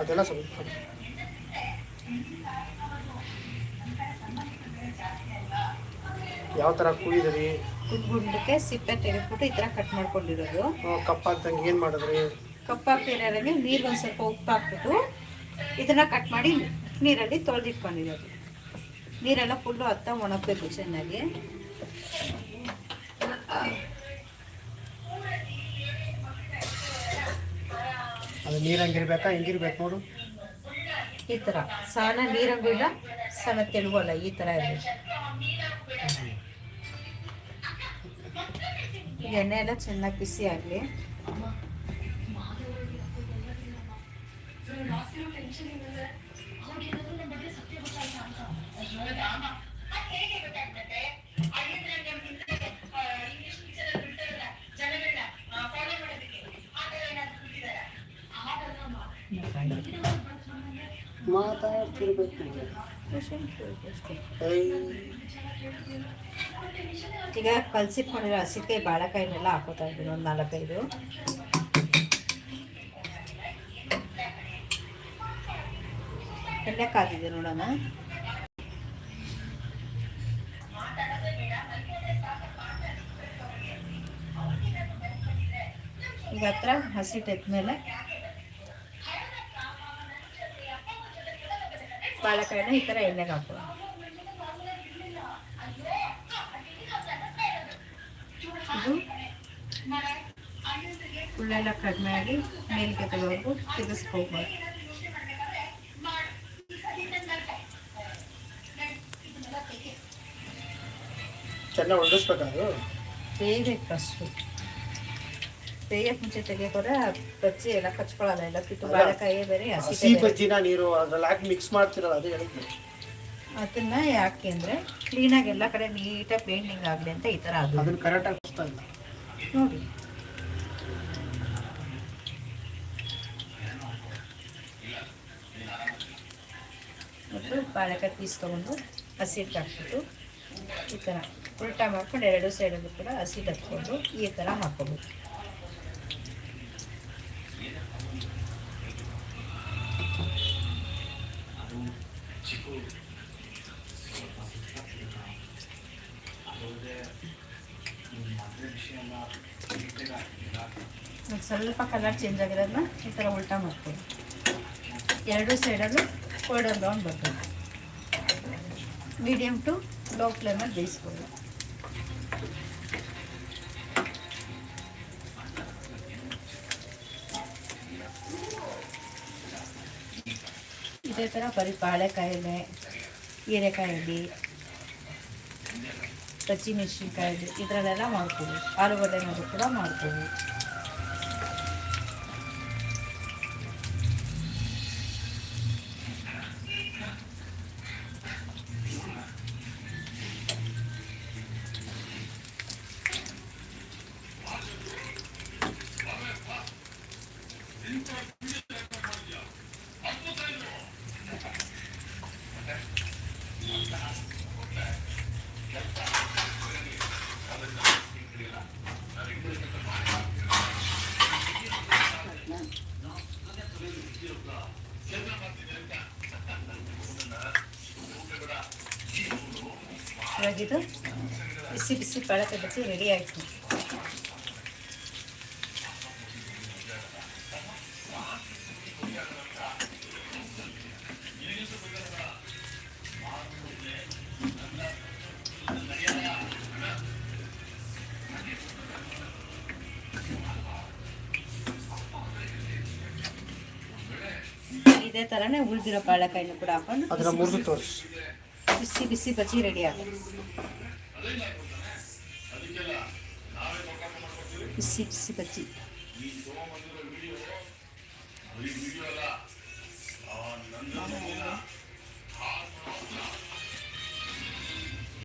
ಅದೆಲ್ಲ ಸ್ವಲ್ಪ ಯಾವ ಥರ ಕುಯ್ದ್ರಿ? ಕುದ್ಬಿಟ್ಟಕ್ಕೆ ಸಿಪ್ಪೆ ತೆಗೆದ್ಬಿಟ್ಟು ಈ ಥರ ಕಟ್ ಮಾಡ್ಕೊಂಡಿರೋದು. ಕಪ್ಪಾಗ್ದಂಗೆ ಏನು ಮಾಡಿದ್ರಿ? ಕಪ್ಪು ನೀರ್ ಒಂದು ಸ್ವಲ್ಪ ಉಪ್ಪು ಹಾಕ್ಬಿಟ್ಟು ಇದನ್ನ ಕಟ್ ಮಾಡಿ ನೀರಲ್ಲಿ ತೊಳೆದಿಟ್ಕೊಂಡಿರೋದು. ನೀರೆಲ್ಲ ಫುಲ್ಲು ಹತ್ತ ಒಣಗಬೇಕು ಚೆನ್ನಾಗಿ. ಅದು ನೀರಂಗಿರ್ಬೇಕಾ ಹಿಂಗಿರ್ಬೇಕು ನೋಡು. ಈ ಥರ ಸಣ್ಣ ನೀರಂಗೂ ಇಲ್ಲ, ಸಣ್ಣ ತೆಲುಗು ಅಲ್ಲ, ಈ ಥರ ಇರಬೇಕು. ಎಣ್ಣೆ ಎಲ್ಲ ಚೆನ್ನಾಗಿ ಬಿಸಿ ಆಗಲಿ. ಮಾತಾಡ್ತಿರ್ಬೇಕು ಈಗ ಕಲ್ಸಿಟ್ಕೊಂಡಿರೋ ಹಸಿಕಾಯಿ ಬಾಳೆಕಾಯಿನೆಲ್ಲ ಹಾಕೋತಾ ಇದ್ದೀನಿ ಒಂದು ನಾಲ್ಕೈದು. ಎಣ್ಣೆ ಕಾದಿದೆ ನೋಡೋಣ. ಈಗ ಹತ್ರ ಹಸಿ ಮೇಲೆ ಬಾಳೆಕಾಯಿನ ಈ ಥರ ಎಣ್ಣೆಗೆ ಹಾಕೋಣ ಇದು ಹುಳ್ಳೆಲ್ಲ ಕಡಿಮೆ ಆಗಿ ಮೇಲಿಗೆ ತಗೊಂಡು ತಿರ್ಗಿಸ್ಕೋಬೋದು. ಚೆನ್ನಾಗಿ ಉಳಿಸ್ಬೇಕಾದ್ರು ಬೇರೆ ಫಸ್ಟು ಬೇಯಕ್ಕೆ ಮುಂಚೆ ತೆಗಿಯೋದ್ರೆ ಬಜ್ಜಿ ಎಲ್ಲ ಕಚ್ಕೊಳ್ಳಲ್ಲ ಎಲ್ಲ ಕಿತ್ತು ಬಾಳೆಕಾಯಿ ಬೇರೆ ಹಸಿ ಹಸಿ ಬೇರೆ. ಬಜ್ಜಿನ ನೀರು ಅದ್ರಲ್ಲಿ ಹಾಕಿ ಮಿಕ್ಸ್ ಮಾಡ್ತಿರಲ್ಲ ಅದೇ ಹೇಳಿದ್ವಿ ಅದನ್ನ ಯಾಕೆ ಅಂದ್ರೆ ಕ್ಲೀನಾಗಿ ಎಲ್ಲ ಕಡೆ ನೀಟಾಗಿ ಪೇಂಟಿಂಗ್ ಆಗಲಿ ಅಂತ ಈ ತರ ಅದು ಅದನ್ನ ಕರೆಕ್ಟಾಗಿ ಗೊತ್ತಾ ಇಲ್ಲ ನೋಡಿ. ಮತ್ತು ಬಾಳೆಕಾಯಿ ಪೀಸ್ ತೊಗೊಂಡು ಹಸಿಟ್ಟು ಹಾಕ್ಬಿಟ್ಟು ಈ ಥರ ಉಲ್ಟಾ ಮಾಡ್ಕೊಂಡು ಎರಡು ಸೈಡಲ್ಲೂ ಕೂಡ ಹಸಿಟ್ಟು ಹತ್ಕೊಂಡು ಈ ಥರ ಹಾಕೋಬೇಕು ಸ್ವಲ್ಪ ಕಲರ್ ಚೇಂಜ್ ಆಗಿರೋದನ್ನ ಈ ಥರ ಉಲ್ಟಾ ಮಾಡ್ಕೊಳ್ಳಿ. ಎರಡೂ ಸೈಡಲ್ಲೂ ಗೋಲ್ಡನ್ ಬ್ರೌನ್ ಬರ್ತದೆ. ಮೀಡಿಯಮ್ ಟು ಲೋ ಫ್ಲೇಮಲ್ಲಿ ಬೇಯಿಸ್ಕೊಳ್ಳಿ. ಇದೇ ಥರ ಬರೀ ಬಾಳೆಕಾಯಿಲೆ ಹೀರೆಕಾಯಲ್ಲಿ ಹಸಿಮೆಣಸಿನ್ಕಾಯಿ ಇದರಲ್ಲೆಲ್ಲ ಮಾಡ್ತೀವಿ. ಆಲೂಗಡ್ಡೆ ಕೂಡ ಮಾಡ್ತೀವಿ. ಇವಾಗಿದು ಬಿಸಿ ಬಿಸಿ ಬಾಳೆಕಾಯಿ ಬಜ್ಜಿ ರೆಡಿ ಆಯಿತು ಇದೇ ಥರನೇ ಉಳಿದಿರೋ ಬಾಳೆಕಾಯಿನೂ ಕೂಡ ಹಾಕೊಂಡು ಅದನ್ನ ಮುರಿದು ತೋರಿಸಿ. ಬಿಸಿ ಬಿಸಿ ಬಜ್ಜಿ ರೆಡಿ ಆಗುತ್ತೆ. ಬಿಸಿ ಬಿಸಿ ಬಜ್ಜಿ.